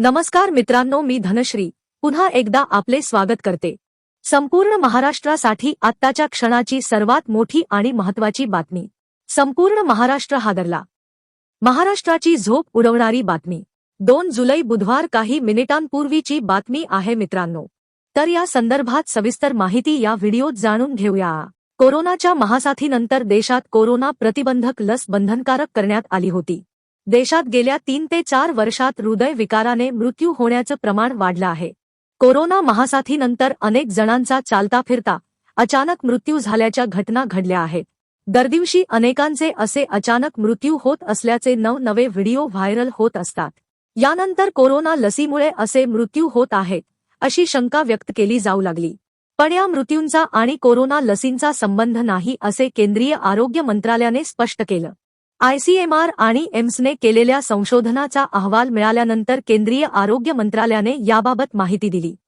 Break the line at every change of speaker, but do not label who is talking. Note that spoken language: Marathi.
नमस्कार मित्रांनो मी धनश्री. पुन्हा एकदा आपले स्वागत करते. संपूर्ण महाराष्ट्रासाठी आत्ताच्या क्षणाची सर्वात मोठी आणि महत्वाची बातमी. संपूर्ण महाराष्ट्र हादरला. महाराष्ट्राची झोप उडवणारी बातमी. दोन जुलै बुधवार काही मिनिटांपूर्वीची बातमी आहे मित्रांनो. तर या संदर्भात सविस्तर माहिती या व्हिडिओत जाणून घेऊया. कोरोनाच्या महासाथीनंतर देशात कोरोना प्रतिबंधक लस बंधनकारक करण्यात आली होती. देशात गेल्या तीन ते चार वर्षात हृदय विकाराने मृत्यू होण्याचं प्रमाण वाढलं आहे. कोरोना महासाथीनंतर अनेक जणांचा चालता फिरता अचानक मृत्यू झाल्याच्या घटना घडल्या आहेत. दरदिवशी अनेकांचे असे अचानक मृत्यू होत असल्याचे नवनवे व्हिडिओ व्हायरल होत असतात. यानंतर कोरोना लसीमुळे असे मृत्यू होत आहेत अशी शंका व्यक्त केली जाऊ लागली. पण या मृत्यूंचा आणि कोरोना लसींचा संबंध नाही असे केंद्रीय आरोग्य मंत्रालयाने स्पष्ट केलं. आयसीएमआर आणि एम्सने केलेल्या संशोधनाचा अहवाल मिळाल्यानंतर केंद्रीय आरोग्य मंत्रालयाने याबाबत माहिती दिली.